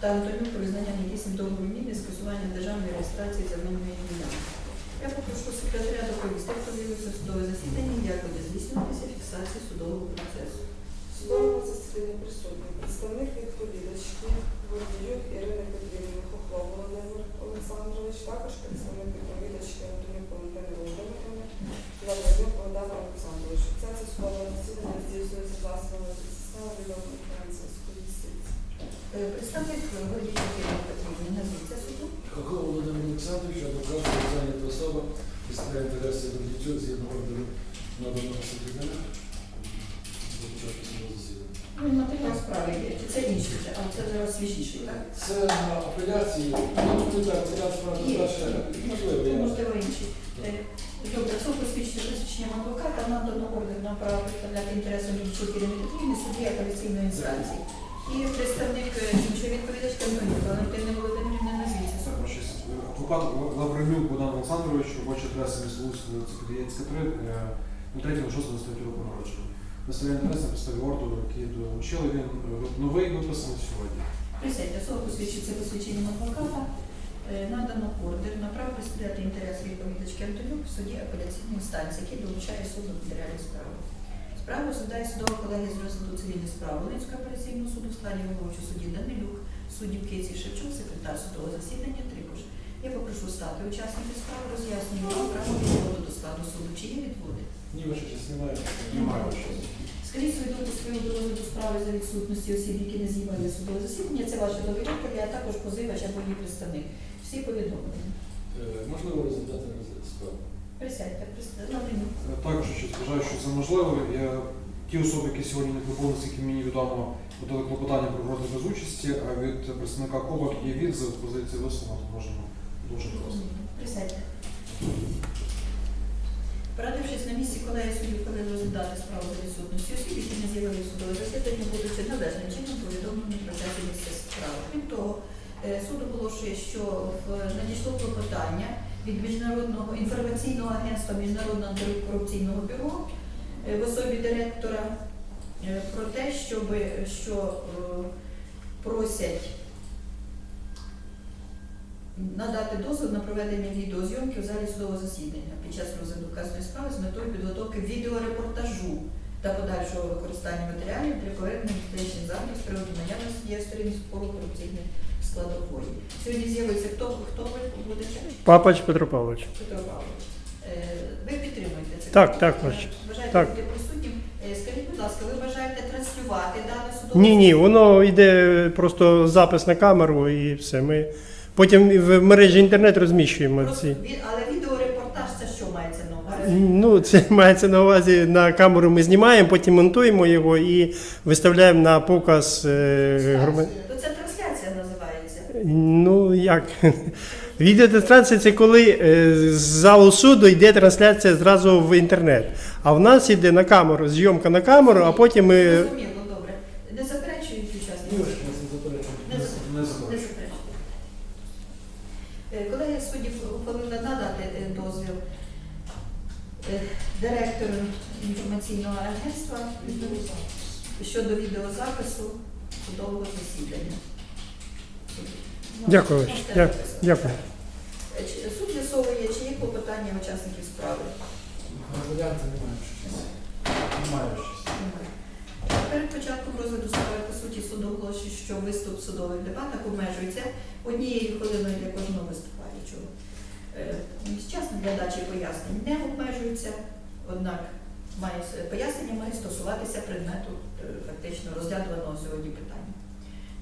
та Антонюк про визнання недійсним договору міни скасування державної реєстрації земельної ділянки. Я попрошу секретаря доповісти, хто з'явився в судове засідання, як буде здійснюватися фіксація судового процесу. Судовому засіданні присутні представник відповідачки Гордіюк Ірини Петрівни, Хохлов Володимир Олександрович, також представник відповідачки Антонюк Валентини Володимирівни, Лавренюк Богдан Олександрович. Це це судове засідання здійснюється відеоконференції судові стільці. Е, Представник Гордіїв Ірини Петрівни, назвіться суду. Хохлов Володимир Олександрович, адвокат, зайнята особа, представляє інтереси Бердічук згідно ордеру наданого секретаря. До початку судового засідання. Ну, матеріал справи є, це інший вже, а це зараз свіжіший, так? Це на апеляції, ну, не так, апеляція справа Є. перше, можливо, Це я можливо інший. Е, Добре, суд посвідчити посвідченням адвоката надано ордер на право представляти інтереси Мільчук Ірини Петрівни, судді апеляційної інстанції. І представник е, іншої відповідачки Валентини Володимирівни. Також є адвокат Лавренюк Богдан Олександрович, робоча адреса міста Луцька, вулиця Підаєцька, 3, ну, 3 6 23 року народження. Представляє інтерес на підставі ордеру, який долучили, він е, новий виписаний сьогодні. Присядьте, особа посвідчиться посвідченням адвоката. Е, Надано ордер на право представляти інтерес відповідачки Антонюк в суді апеляційної інстанції, який долучає суд до матеріалів справи. Справу розглядає судова колегія з розгляду цивільних справ Волинського апеляційного суду в складі головуючого судді Данилюк, суддів Киці Шевчук, секретар судового засідання Трикуш. Я попрошу стати учасників справи, роз'яснюю вам право відводу до складу суду. Чи є відводи? Ні, ваша честь, немає. Немає щось. Скажіть свою думку з приводу розгляду справи за відсутності осіб, які не з'явили судове засідання. Це ваша довіритель, а також позивач або її представник. Всі повідомлені. Е, Можливо розглядати розгляд справи. Присядьте, присядьте. Також вважаю, що це можливо. Я, ті особи, які сьогодні не прибули, наскільки мені відомо, подали клопотання про розгляд без участі, а від представника КОБАК є відзив, позиції висунуто, можемо дуже просто. Присядьте. Порадившись на місці колеги суддів, коли розглядати справу за відсутності осіб, які не з'явили судове засідання, будучи належним чином повідомлені про і місце справи. Крім того, е, суд оголошує, що надійшло клопотання від міжнародного інформаційного агентства Міжнародного антикорупційного бюро е, в особі директора е, про те, щоб, що е, просять надати дозвіл на проведення відеозйомки в залі судового засідання під час розгляду вказаної справи з метою підготовки відеорепортажу та подальшого використання матеріалів для повернення медичних заходів з приводу наявності є сторін спору корупційної складової. Сьогодні з'явився хто, хто ви будете? Папач Петро Павлович. Петро Павлович. Е, Ви підтримуєте це? Так, так. Бажаєте Так. бути присутнім? Е, Скажіть, будь ласка, ви бажаєте транслювати дане судове Ні, ні, воно йде просто запис на камеру і все. Ми потім в мережі інтернет розміщуємо Просто ці. Але відеорепортаж це що мається на увазі? Ну, це мається на увазі на камеру. Ми знімаємо, потім монтуємо його і виставляємо на показ е, громад... То це трансляція називається. Ну як? Відеотрансляція це коли е, з залу суду йде трансляція зразу в інтернет. А в нас йде на камеру, зйомка на камеру, а потім ми. Зрозуміло, добре. Не заперечують учасники? не заперечують. Е, Колегія суддів надати е, дозвіл е, директору інформаційного агентства щодо відеозапису судового засідання. Дякую. Дякую. Чи- Суд з'ясовує, чи є клопотання учасників справи. Варіанти немає, ваша Перед початком розгляду справи по суті суд оголошує, що виступ в судових дебатах обмежується однією хвилиною для кожного виступаючого. Е, Час для дачі пояснень не обмежується, однак має пояснення має стосуватися предмету е, фактично розглядуваного сьогодні питання.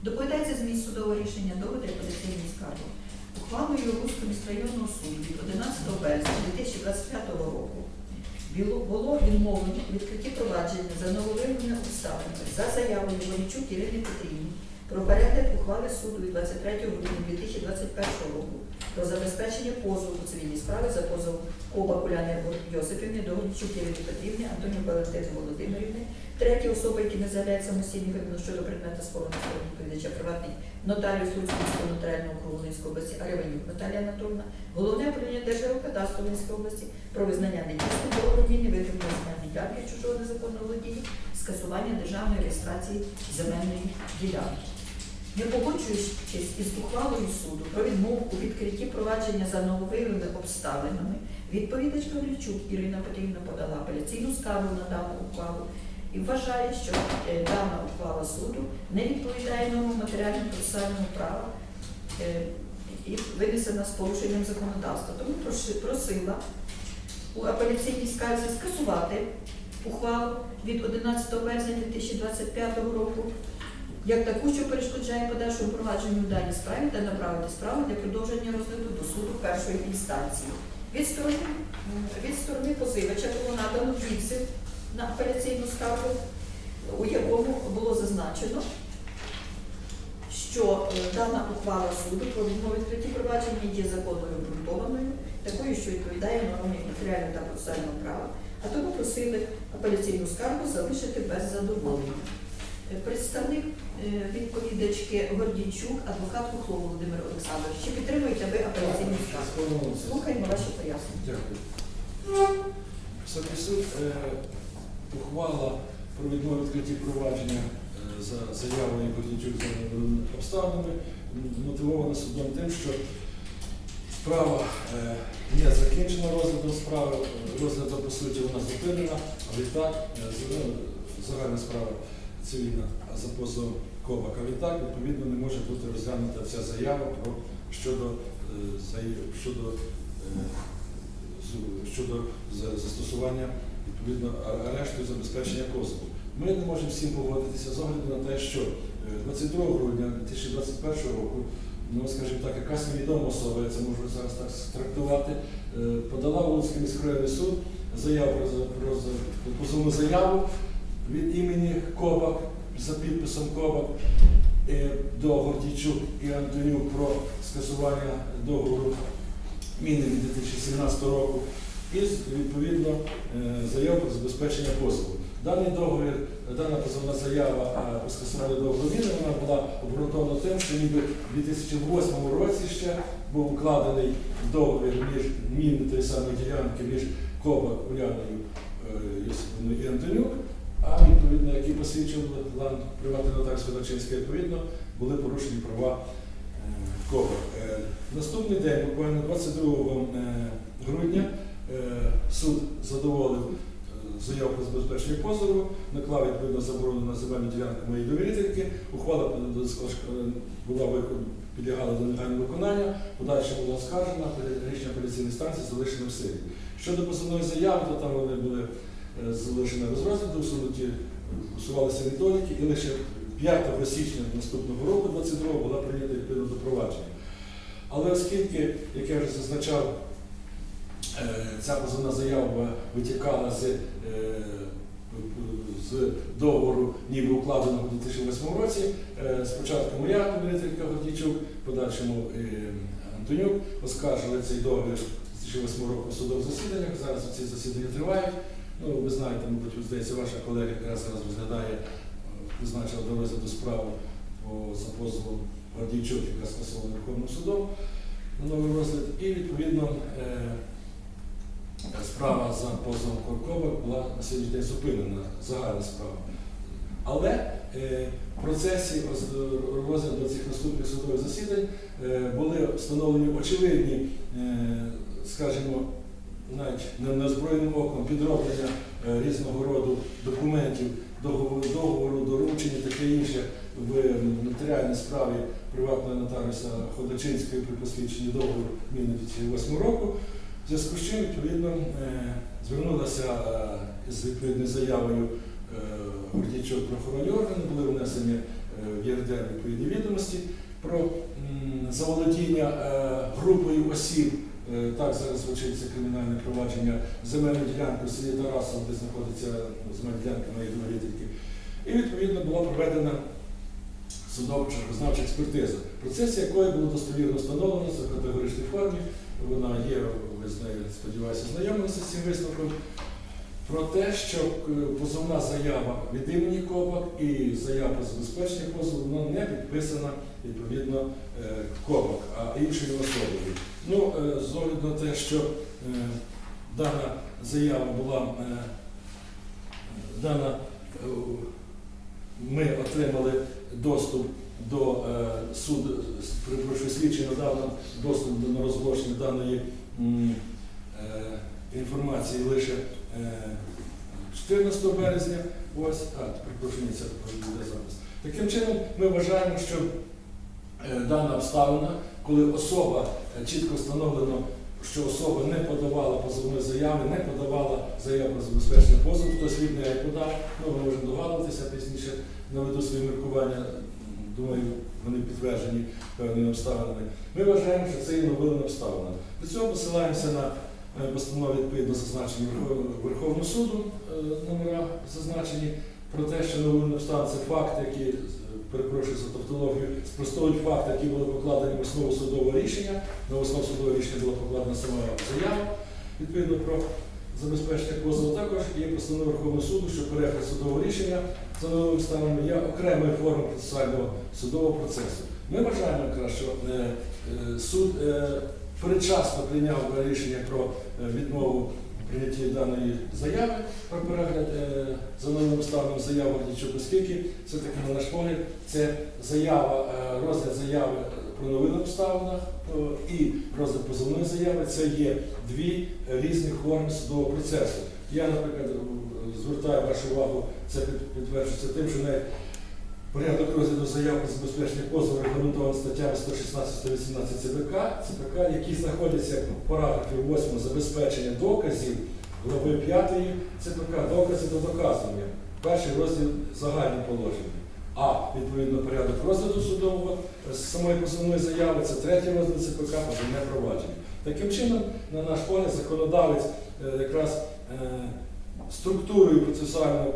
Доповідається зміст судового рішення доводи апеляційної скарги. Ухвалою Луцького міськрайонного суду від 11 березня 2025 року було- відмовлено у відкритті провадження за нововиявленими обставинами за заявою Горічук Ірини Петрівни про перегляд ухвали суду від 23 грудня 2021 року про забезпечення позову цивільній справі за позовом Коба Куляни Йосипівни до Горічук Ірини Петрівни, Антонів Валентини Володимирівни, треті особи, які не заявляють самостійно вину щодо предмета спору на сторону відповідача приватний нотаріус Луцького нотаріального округу Волинської області Аревенюк Наталія Анатольовна, головне управління Держгеокадастру Волинської області про визнання недійсним договору міни витримання земельної ділянки чужого незаконного володіння, скасування державної реєстрації земельної ділянки. Не погоджуючись із ухвалою суду про відмову у відкритті провадження за нововиявленими обставинами, відповідач Павлічук Ірина Петрівна подала апеляційну скаргу на дану ухвалу і вважає, що е, дана ухвала суду не відповідає нормам матеріально-процесуального права е, і винесена з порушенням законодавства. Тому просила у апеляційній скарзі скасувати ухвалу від 11 березня 2025 року як таку, що перешкоджає подальшому провадженню в даній справі та направити справу для продовження розгляду до суду першої інстанції. Від сторони, від сторони позивача було надано відзив на апеляційну скаргу, у якому було зазначено, що е, дана ухвала суду про відмову відкритті провадження є законною обґрунтованою, такою, що відповідає нормі матеріального та процесуального права, а тому просили апеляційну скаргу залишити без задоволення. Е, Представник е, відповідачки Гордійчук, адвокат Кухло Володимир Олександрович. Чи підтримуєте ви апеляційну скаргу? Слухаємо ваші пояснення. Дякую. Ухвала про відмову відкритті провадження е, за заявою Гордійчук за обставинами мотивована судом тим, що справа е, не закінчена розглядом справи, е, розгляд по суті вона зупинена, а відтак е, загальна справа цивільна, за позовом Ковака. Відтак, відповідно, не може бути розглянута ця заява про щодо, щодо щодо застосування відповідно арешту і забезпечення позову. Ми не можемо всім погодитися з огляду на те, що е, 22 грудня 2021 року, ну скажімо так, якась невідома особа, я це можу зараз так трактувати, е, подала в Луцький суд заяву про, за- про позовну заяву від імені Кобак за підписом Кобак е, до Гордійчук і Антонюк про скасування договору міни від 2017 року і відповідно е, заяву про забезпечення позову. Даний договір, дана позовна заява про скасування договору вона була обґрунтована тим, що ніби в 2008 році ще був укладений договір між міни тої самої ділянки між Коба Уляною е, і Антонюк, а відповідно, які посвідчив лан приватний нотар Святочинський, відповідно, були порушені права. Е, Наступний день, буквально 22 е, грудня, суд задоволив е, заяву про забезпечення позову, наклав відповідно заборону на земельну ділянку моєї довірительки. Ухвала е, е, була підлягала до негайного виконання, подальше була оскаржена, рішення апеляційної станції залишено в силі. Щодо позовної заяви, то там вони були е, залишені без розгляду, суді усувалися недоліки, і лише 5 січня наступного року, 22 була прийнята відповідно до провадження. Але оскільки, як я вже зазначав, е, ця позовна заява витікала з, е, з договору, ніби укладеного у 2008 році, е, спочатку моя довірителька Гордійчук, подальшому е, Антонюк оскаржили цей договір з 2008 року в судових засіданнях. Зараз ці засідання тривають. Ну, ви знаєте, мабуть, здається, ваша колега якраз зараз розглядає, е, призначила до розгляду справу по за позовом Гордійчук, яка скасована Верховним судом на новий розгляд. І відповідно е, справа за позовом Коркова була на сьогоднішній день зупинена, загальна справа. Але е, в процесі розгляду цих наступних судових засідань е, були встановлені очевидні, е, скажімо, навіть не- неозброєним оком підроблення різного роду документів, договору, доручення, таке інше в матеріальній справі приватного нотаріуса Ходачинської при посвідченні договору міни 2008 року. Зв'язку з чим, відповідно, е, звернулася е, з відповідною заявою е, Гордійчук правоохоронні органи, були внесені в ЄРДР відповідні відомості про заволодіння групою осіб, так зараз звучить це кримінальне провадження, земельну ділянку в селі Тарасов, де знаходиться ну, земельна ділянка моєї довірительки. І відповідно була проведена судова чергознавча експертиза, в процесі якої було достовірно встановлено в категоричній формі. Вона є, ви з нею, сподіваюся, знайомилися з цим висновком. Про те, що е, позовна заява від імені КОПАК і заява про забезпечення позову вона не підписана відповідно е, КОПАК, а іншою особою. Ну, е, з огляду на те, що дана заява була дана, ми отримали доступ до е, суду, перепрошую, слідчий надав нам доступ до на розголошення даної е, інформації лише е, 14 березня. Ось, а, перепрошую, це запис. Таким чином, ми вважаємо, що е, дана обставина, коли особа е, чітко встановлено, що особа не подавала позовної заяви, не подавала заяву про забезпечення позову, хтось від неї подав, ну ми можемо догадуватися пізніше, наведу свої міркування, думаю, вони підтверджені певними обставинами. Ми вважаємо, що це є новина обставина. До цього посилаємося на е, постанови відповідно зазначені Верховного суду, е, номера зазначені, про те, що новина обставина це факти, які, е, перепрошую за тавтологію, спростовують факти, які були покладені в основу судового рішення. На основу судового рішення була покладена сама заява відповідно про забезпечення позову. Також є постанова Верховного суду, що перегляд судового рішення за новими станами є окремою формою процесуального судового процесу. Ми вважаємо, що е, е, суд е, передчасно прийняв рішення про відмову в прийнятті даної заяви про перегляд за новим станом заяви Гордійчук, оскільки все-таки на наш погляд це заява, розгляд заяви про новин обставинах і розгляд позовної заяви це є дві різних форми судового процесу. Я, наприклад, звертаю вашу увагу, це підтверджується тим, що навіть порядок розгляду заяв про забезпечення позову регламентований статтями 116-118 ЦПК, ЦПК, які знаходяться в параграфі 8 забезпечення доказів глави 5 ЦПК, докази до доказування. Перший розділ загальні положення. А відповідно порядок розгляду судового е, самої позовної заяви це третій розділ ЦПК подання провадження. Таким чином, на наш погляд, законодавець е, якраз е, структурою процесуального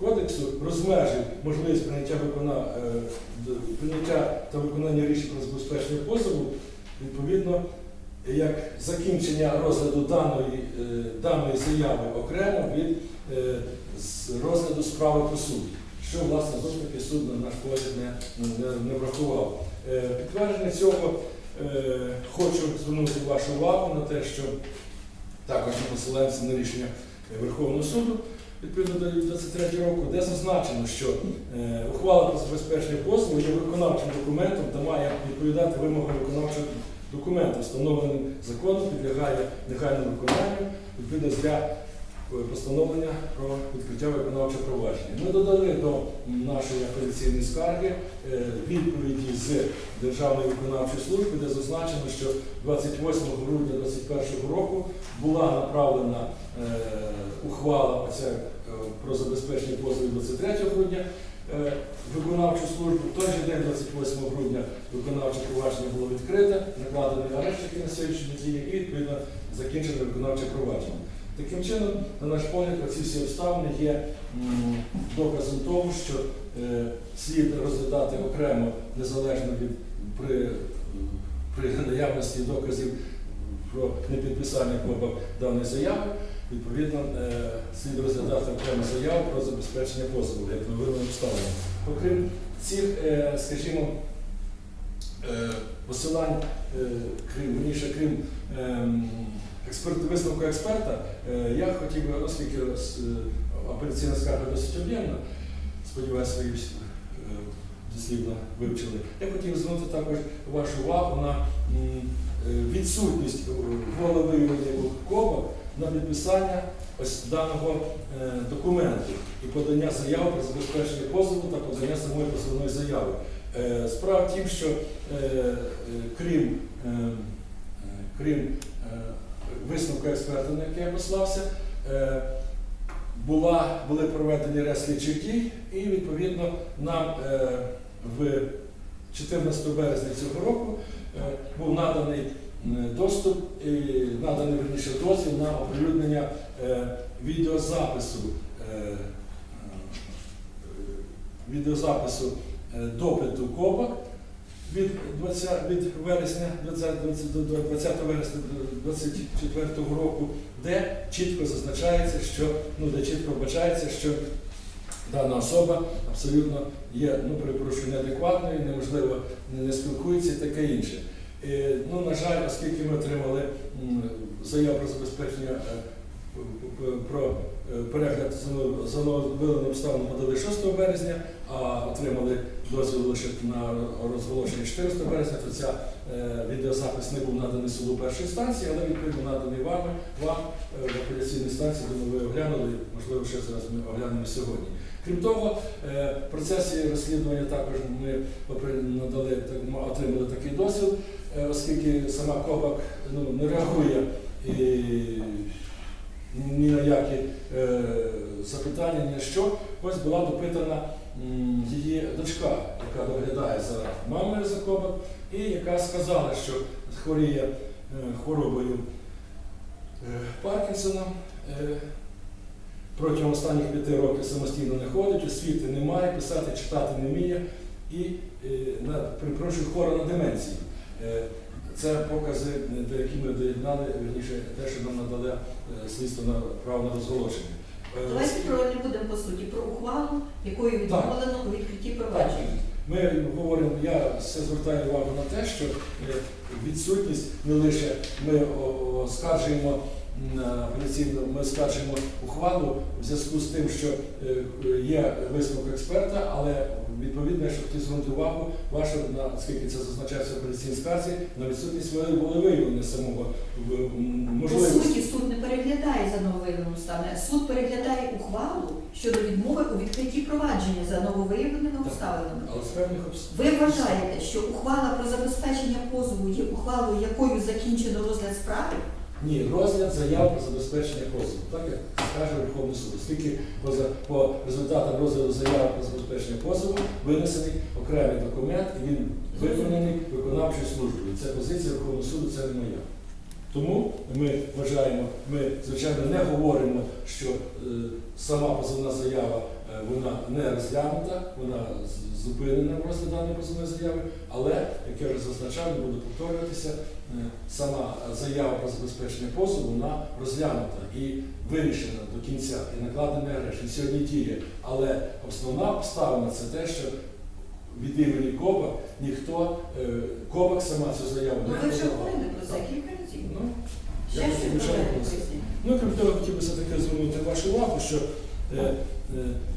кодексу розмежив можливість прийняття викона, е, прийняття та виконання рішень про забезпечення позову відповідно як закінчення розгляду даної, е, даної заяви окремо від е, розгляду справи по суді, що власне знову таки суд на наш погляд не, не, не врахував. Підтвердження цього хочу звернути вашу увагу на те, що також ми посилаємося на рішення Верховного суду відповідно до 23 року, де зазначено, що е, ухвала про забезпечення послуг є виконавчим документом та має відповідати вимогам виконавчого документу, встановленим законом, підлягає негайному виконанню відповідно для постановлення про відкриття виконавчого провадження. Ми додали до нашої апеляційної скарги е, відповіді з Державної виконавчої служби, де зазначено, що 28 грудня 2021 року була направлена е, ухвала е, про забезпечення позовів 23 грудня е, виконавчу службу. В той же день, 28 грудня, виконавче провадження було відкрите, накладений арешт, на сьогоднішній дії, і відповідно закінчене виконавче провадження. Таким чином, на наш погляд, ці всі обставини є доказом того, що е, слід розглядати окремо незалежно від при, при наявності доказів про непідписання КОБА даної заяви, відповідно, е, слід розглядати окрему заяву про забезпечення позову, як новинним обставинам. Окрім цих, е, скажімо, посилань, крім верніше, крім ем, експерт, висновку експерта, е, я хотів би, оскільки е, апеляційна скарга досить об'ємна, сподіваюся, всі, е, дослівно вивчили. Я хотів звернути також вашу увагу на відсутність волевиявлення КОБа на підписання ось даного документу і подання заяви про забезпечення позову та подання самої позовної заяви. Справа в тім, що крім, крім висновку експерта, на який я послався, е, була, були проведені ряд слідчих дій, і відповідно нам е, в 14 березня цього року е, був наданий доступ і наданий верніше дозвіл на оприлюднення відеозапису, відеозапису допиту КОПа від 20, від вересня 20, 20, до 20 вересня 24 року, де чітко зазначається, що ну де чітко вбачається, що дана особа абсолютно є, ну перепрошую, неадекватною, неможливо не, спілкується і таке інше. Е, ну, на жаль, оскільки ми отримали заяву про забезпечення е, про е, перегляд за- за нововиявленим обставинам подали 6 березня, а отримали дозвіл лише на розголошення 14 березня, то ця е, відеозапис не був наданий суду першої інстанції, але відповідно наданий вами, вам е, в апеляційній інстанції, думаю, ви оглянули, можливо, ще зараз ми оглянемо сьогодні. Крім того, е, в процесі розслідування також ми надали, м- отримали такий дозвіл, оскільки сама Кобак ну, не реагує і, ні на які запитання, ні на що. Ось була допитана її дочка, яка доглядає за мамою за Кобак, і яка сказала, що хворіє е, хворобою е, Паркінсона. Е, Протягом останніх п'яти років самостійно не ходить, освіти немає, писати, читати не вміє і на перепрошую хвора на деменцію. Це покази, до які ми доєднали, вірніше, те, що нам надали слідство на право на розголошення. Е, Давайте про не будемо по суті про ухвалу, якою відмовлено у відкритті провадження. Ми говоримо, я все звертаю увагу на те, що е, відсутність не лише ми оскаржуємо ми оскаржуємо ухвалу в зв'язку з тим, що е, є висновок експерта, але відповідно, що хотів звернути увагу вашу, на оскільки це зазначається в апеляційній скарзі, на відсутність волевиявлення самого в- м, По суті, суд не переглядає за нововиявленим обставинами, суд переглядає ухвалу щодо відмови у відкритті провадження за нововиявленими обставинами. Але з певних обставин. Ви вважаєте, що ухвала про забезпечення позову є ухвалою, якою закінчено розгляд справи? Ні, розгляд заяв про забезпечення позову, так як скаже Верховний суд. Оскільки по результатам розгляду заяв про забезпечення позову винесений окремий документ і він виконаний виконавчою службою. Це позиція Верховного суду, це не моя. Тому ми вважаємо, ми звичайно не говоримо, що е, сама позовна заява е, вона не розглянута, вона зупинена в розгляд даної позовної заяви, але, як я вже зазначав, не буду повторюватися, е, сама заява про забезпечення позову вона розглянута і вирішена до кінця, і накладений арешт, і сьогодні діє. Але основна обставина це те, що від імені Коба ніхто, Кобак сама цю заяву Ну не ви подавав. Ну, Ще я щось поясніть. Ну, крім того, хотів би все-таки звернути вашу увагу, що е, е,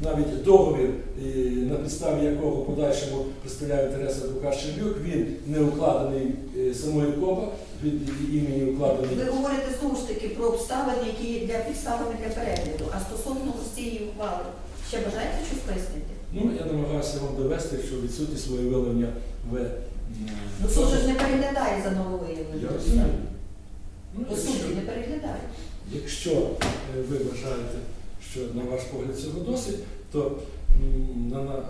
навіть договір, е, на підставі якого в подальшому представляє інтереси адвокат Щербюк, він не укладений е, самою КОПа, від імені укладений. Ви говорите знову ж таки про обставини, які є для підставами для перегляду. А стосовно ось цієї ухвали, ще бажаєте щось пояснити? Ну, я намагаюся вам довести, що відсутність виявлення в м, Ну суд же ж не переглядає за я розумію. Ну, По суті, не переглядає. Якщо е, ви вважаєте, що на ваш погляд цього досить, то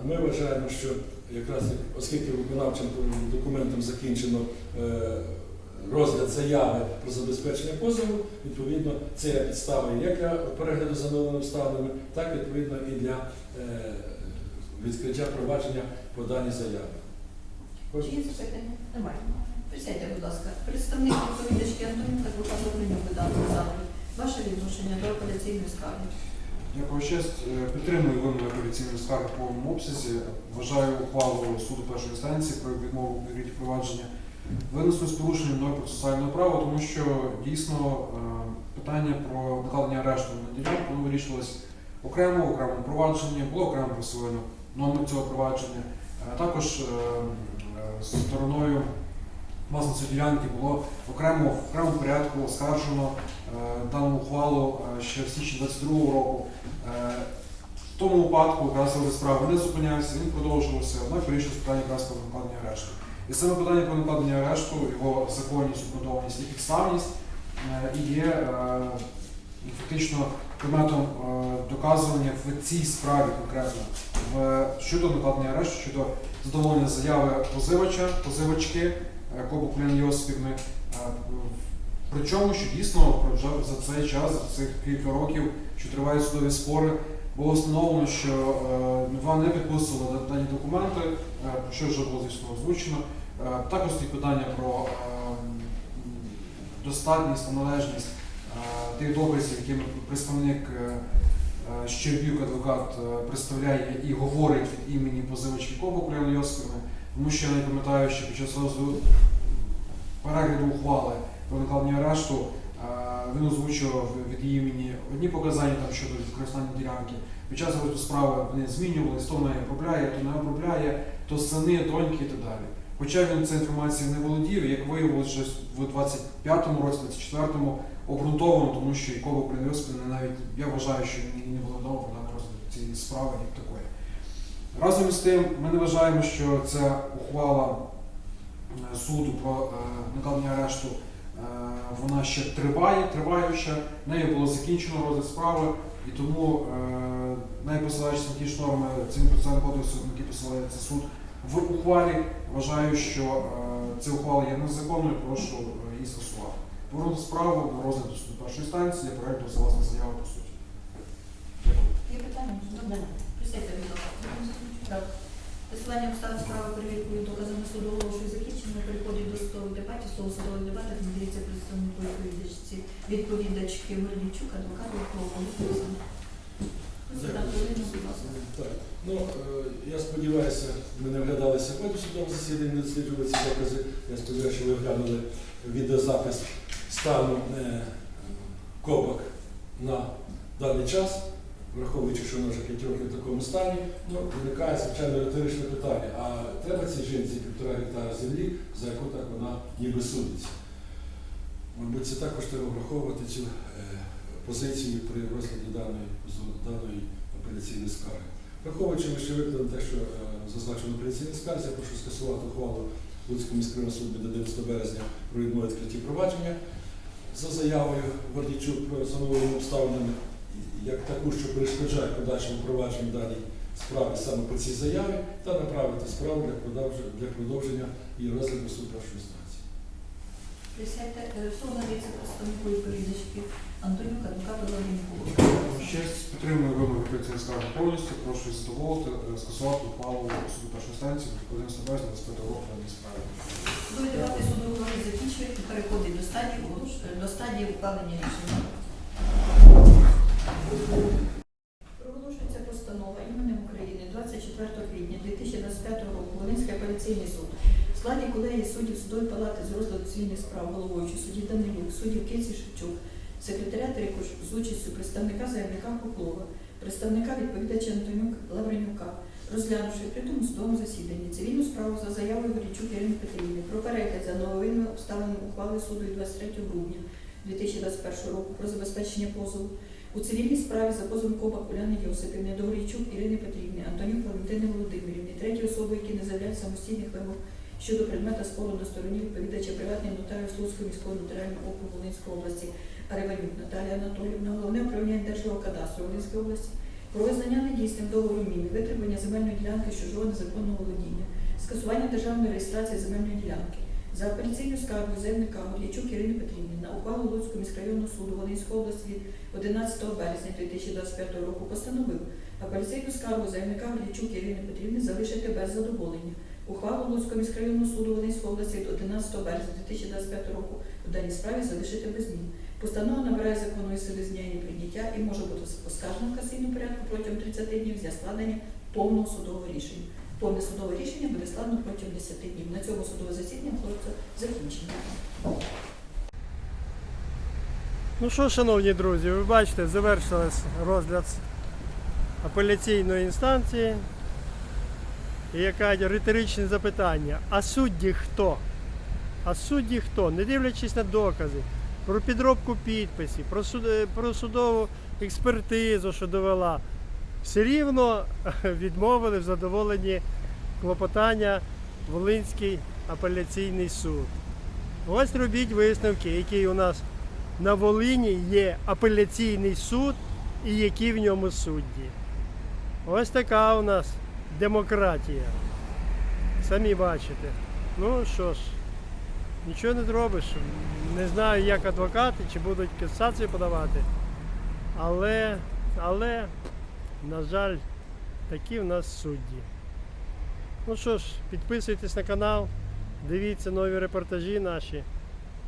ми вважаємо, що якраз оскільки виконавчим документом закінчено е, розгляд заяви про забезпечення позову, відповідно, це є підставою як для перегляду за новими обставинами, так відповідно і для е, відкриття провадження по даній заяві. Чи є запитання? Немає. Присядьте, будь ласка. Представник відповідачки Антонюк, адвокат Добринюк видав заходу. Ваше відношення до апеляційної скарги. Дякую честь. Е, Підтримую вимоги апеляційної скарги в повному обсязі. Вважаю ухвалу суду першої інстанції про відмову у відкритті провадження винесено з порушенням норм процесуального права, тому що дійсно е, питання про накладення арешту на ділянку воно вирішувалось окремо, в окремому провадженні, було окремо присвоєно номер цього провадження. Е, Також е, е, стороною власницю ділянки було окремо в окремому порядку оскаржено е, дану ухвалу е, ще в січні 22 року. Е, В тому випадку розгляд справи не зупинявся, він продовжувався, однак вирішувалося питання якраз про накладення арешту. І саме питання про накладення арешту, його законність, обґрунтованість і підставність е, є е, фактично предметом е, доказування в цій справі конкретно в, щодо накладення арешту, щодо задоволення заяви позивача, позивачки Кобу Куляни Йосипівни. Причому, що дійсно за цей час, за цих кілька років, що тривають судові спори, було встановлено, що е, не підписували дані документи, е, про що вже було звісно озвучено. Е, Також стоїть питання про достатність та належність тих доказів, якими представник Щербюк, адвокат, представляє і говорить від імені позивачки Коба Куляни Йосипівни, тому що я не пам'ятаю, що під час перегляду ухвали про накладення арешту Він озвучував від імені одні показання там щодо використання ділянки. Під час розгляду справи вони змінювалися, то вона обробляє, то не обробляє, то сини, доньки і так далі. Хоча він цією інформацією не володів, як виявилося, що в 25-му році, 24-му обґрунтовано, тому що коло України навіть я вважаю, що він не було давав на розгляд цієї справи як. Разом з тим, ми не вважаємо, що ця ухвала е, суду про е, накладення арешту е, вона ще триває, триваюча, нею було закінчено розгляд справи, і тому, е, навіть посилаючись на ті ж норми цивільного процесуального кодексу, які посилається суд в ухвалі, вважаю, що ця ухвала є незаконною, прошу її скасувати. Повернути справу на розгляд суду першої станції, проєкту за власне заяву по суті. Є питання? Добре. Посилання обставин справи перевіркою доказами суду оголошую закінчено. Переходить до судових дебатів. Слово судових дебатів надається представнику відповідачці відповідачки Мельничук, адвокату. Так. Ну, е, я сподіваюся, ми не вглядалися в судовому засіданні, не досліджували ці докази. Я сподіваюся, що ви оглянули відеозапис стану е, копок на даний час, враховуючи, що вона вже 5 років в такому стані, ну, виникає, звичайно, риторичне питання. А треба цій жінці півтора гектара землі, за яку так вона ніби судиться? Мабуть, це також треба враховувати цю е, позицію при розгляді даної, даної апеляційної скарги. Враховуючи вище викладено те, що е, зазначено в апеляційній я прошу скасувати ухвалу Луцького міського суду від 11 березня про відмову відкритті провадження за заявою Гордійчук про встановлені обставинами, як таку, що перешкоджає подальшому провадженню даній справи саме по цій заяві, та направити справу для продовження, для продовження її розгляду суду першої інстанції. Присядьте. Е, Слово представнику відповідачки Антонюк, Владимиру. Ще підтримую вимоги скарги повністю, прошу задоволити, е, скасувати ухвалу суду першої станції від 11 березня 25 року на справі. Судові дебати судового закінчують і переходить до стадії, оголош- до стадії ухвалення рішення. Проголошується постанова іменем України 24 квітня 2025 року Волинський апеляційний суд. В складі колегії суддів судової палати з розгляду цивільних справ головуючий судді Данилюк, суддів Киці Шевчук, секретаря Терекуш з участю представника заявника Поплова, представника відповідача Антонюк Лавренюка, розглянувши в притому судовому засіданні цивільну справу за заявою Горічук Ірини Петрівни про перегляд за новими обставинами ухвали суду від 23 грудня 2021 року про забезпечення позову у цивільній справі за позовом Кобак Уляни Йосипівни, Догорійчук Ірини Петрівни, Антонюк Валентини Володимирівни, третьої особи, які не заявляють самостійних вимог щодо предмета спору на стороні відповідача приватний нотаріус Луцького міського нотаріального округу Волинської області Ареванюк Наталія Анатоліївна, головне управління Держгеокадастру Волинської області про визнання недійсним договору міни, витребування земельної ділянки чужого незаконного володіння, скасування державної реєстрації земельної ділянки. За апеляційну скаргу заявника Горлячук Ірини Петрівни ухвалу Луцького міськрайонного суду Волинської області від 11 березня 2025 року постановив апеляційну скаргу заявника Горлячук Ірини Петрівни залишити без задоволення. Ухвалу Луцького міськрайонного суду Волинської області від 11 березня 2025 року у даній справі залишити без змін. Постанова набирає законної сили з дня її прийняття і може бути оскаржена в касійному порядку протягом 30 днів для складення повного судового рішення. Повне судове рішення буде складено протягом 10 днів. На цьому судове засідання хлопця закінчено. Ну що, шановні друзі, ви бачите, завершився розгляд апеляційної інстанції. І яке риторичне запитання. А судді хто? А судді хто? Не дивлячись на докази, про підробку підписів, про, суд, про судову експертизу, що довела, все рівно відмовили в задоволенні клопотання Волинський апеляційний суд. Ось робіть висновки, які у нас на Волині є апеляційний суд і які в ньому судді. Ось така у нас демократія. Самі бачите. Ну що ж, нічого не зробиш. Не знаю, як адвокати, чи будуть касацію подавати. Але, але, на жаль, такі в нас судді. Ну що ж, підписуйтесь на канал, дивіться нові репортажі наші.